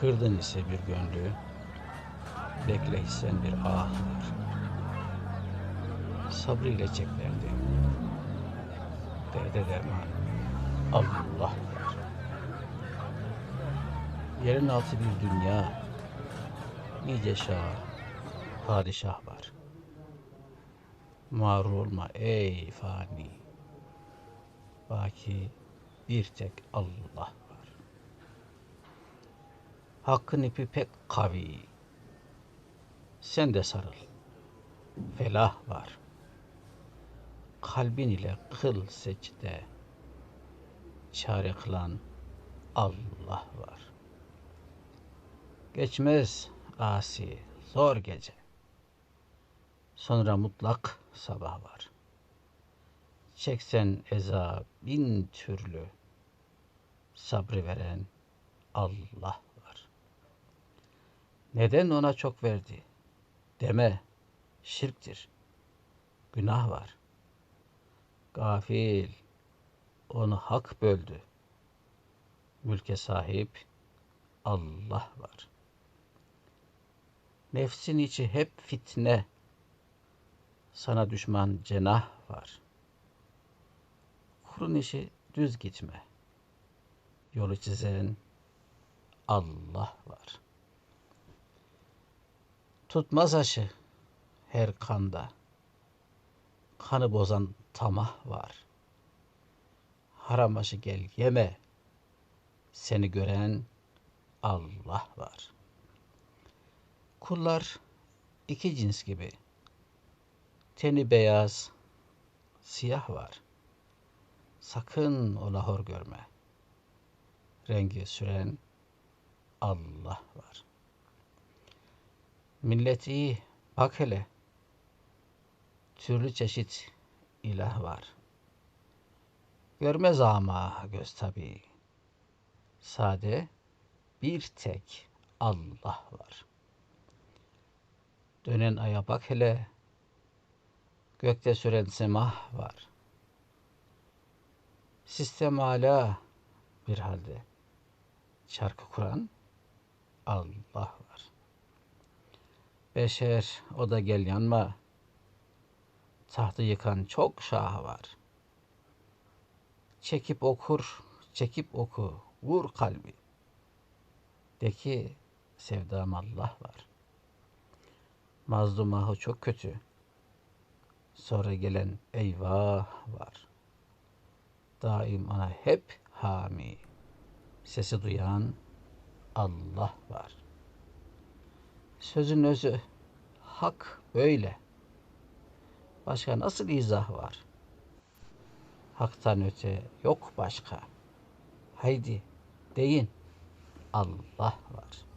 Kırdın ise bir gönlü, bekleysen bir ah var. Sabrıyla çek derdi. Derde derman, Allah var. Yerin altı bir dünya, nice şah, padişah var. Mağrur olma ey fani, baki bir tek Allah. Hakkın ipi pek kavi. Sen de sarıl. Felah var. Kalbin ile kıl secde. Çare kılan Allah var. Geçmez asi zor gece. Sonra mutlak sabah var. Çeksen eza bin türlü. Sabrı veren Allah. Neden ona çok verdi? Deme, şirktir. Günah var. Gafil, onu hak böldü. Mülke sahip Allah var. Nefsin içi hep fitne. Sana düşman cenah var. Kurun işi düz gitme. Yolu çizen Allah var. Tutmaz aşı her kanda. Kanı bozan tamah var. Haram aşı gel yeme. Seni gören Allah var. Kullar iki cins gibi. Teni beyaz, siyah var. Sakın ola hor görme. Rengi süren Allah var. Millet iyi, bak hele. Türlü çeşit ilah var. Görmez ama göz tabi. Sade bir tek Allah var. Dönen aya bak hele. Gökte süren semah var. Sistem hala bir halde. Şarkı kuran Allah var. Beşer o da gel yanma. Tahtı yıkan çok şah var. Çekip okur, çekip oku, vur kalbi. De ki sevdam Allah var. Mazlum ahı çok kötü. Sonra gelen eyvah var. Daim ona hep hami. Sesi duyan Allah var. Sözün özü hak böyle. Başka nasıl izah var? Haktan öte yok başka. Haydi deyin Allah var.